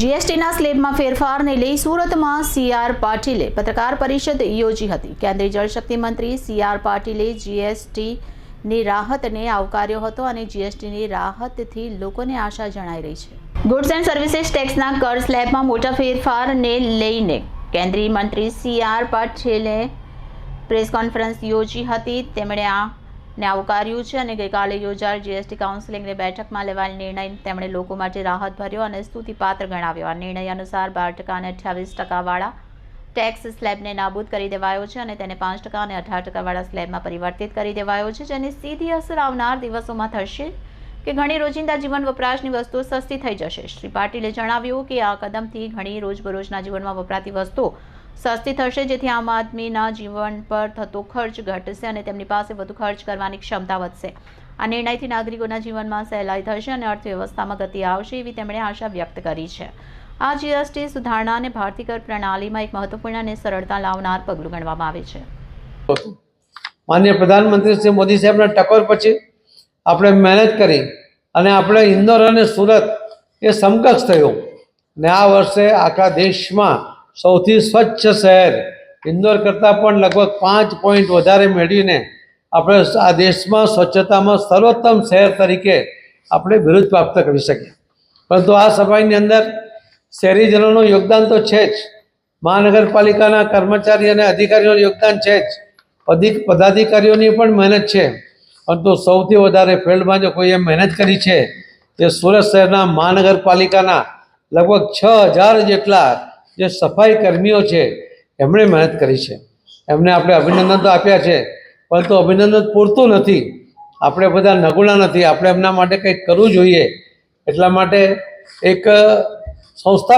જીએસટીના સ્લેબમાં ફેરફારને લઈ સુરતમાં સીઆર પાટીલે પત્રકાર પરિષદ યોજી હતી. કેન્દ્રીય જળશક્તિ મંત્રી સીઆર પાટીલે જીએસટીની રાહતને આવકાર્યો હતો અને જીએસટીની રાહતથી લોકોને આશા જણાઈ રહી છે. ગુડ્સ એન્ડ સર્વિસીસ ટેક્સના કર સ્લેબમાં મોટા ફેરફારને લઈને કેન્દ્રીય મંત્રી સીઆર પાટીલે પ્રેસ કોન્ફરન્સ યોજી હતી. તેમણે આ ને આવકાર્યું છે અને ગઈકાલે યોજાયેલ જીએસટી કાઉન્સિલિંગની બેઠકમાં લેવાયેલ નિર્ણય તેમણે લોકો માટે રાહત ભર્યો અને સ્તુતિપાત્ર ગણાવ્યો. આ નિર્ણય અનુસાર બાર ટકા અને અઠ્યાવીસ ટકાવાળા ટેક્સ સ્લેબને નાબૂદ કરી દેવાયો છે અને તેને પાંચ ટકા અને અઢાર ટકાવાળા સ્લેબમાં પરિવર્તિત કરી દેવાયો છે, જેની સીધી અસર આવનાર દિવસોમાં થશે કે ઘણી રોજિંદા જીવન વપરાશની વસ્તુઓ સસ્તી થઈ જશે. શ્રી પાટીલે જણાવ્યું કે આ કદમથી ઘણી રોજબરોજના જીવનમાં વપરાતી વસ્તુઓ સસ્તી થશે, જેથી આમ આદમીના જીવન પર થતો ખર્ચ ઘટશે અને તેમની પાસે વધુ ખર્ચ કરવાની ક્ષમતા વધશે. આ નિર્ણયથી નાગરિકોના જીવનમાં સહેલાઈ થશે અને અર્થવ્યવસ્થામાં ગતિ આવશે એવી તેમણે આશા વ્યક્ત કરી છે. આ જીએસટી સુધારણા અને ભારતીય કર પ્રણાલીમાં એક મહત્વપૂર્ણ અને સરળતા લાવનાર પગલું ગણવામાં આવે છે. માન્ય પ્રધાનમંત્રી શ્રી મોદી સાહેબના ટકોર પછી આપણે મહેનત કરી અને આપણે ઇન્દોર અને સુરત એ સમકક્ષ થયું. ને આ વર્ષે આખા દેશમાં સૌથી સ્વચ્છ શહેર. ઇન્દોર કરતાં પણ લગભગ પાંચ પોઈન્ટ વધારે મેળવીને આપણે આ દેશમાં સ્વચ્છતામાં સર્વોત્તમ શહેર તરીકે આપણે બિરુદ પ્રાપ્ત કરી શકીએ. પરંતુ આ સફાઈની અંદર શહેરીજનોનું યોગદાન તો છે જ. મહાનગરપાલિકાના કર્મચારી અને અધિકારીઓનું યોગદાન છે જ. અધિક પદાધિકારીઓની પણ મહેનત છે. પરંતુ સૌથી વધારે ફિલ્ડમાં જો કોઈએ મહેનત કરી છે, તે સુરત શહેરના મહાનગરપાલિકાના લગભગ છ હજાર જેટલા જે સફાઈ કર્મીઓ છે, એમણે મહેનત કરી છે. એમને આપણે અભિનંદન તો આપ્યા છે પરંતુ અભિનંદન પૂરતું નથી. આપણે બધા નગુણા નથી. આપણે એમના માટે કંઈક કરવું જોઈએ. એટલા માટે એક સંસ્થા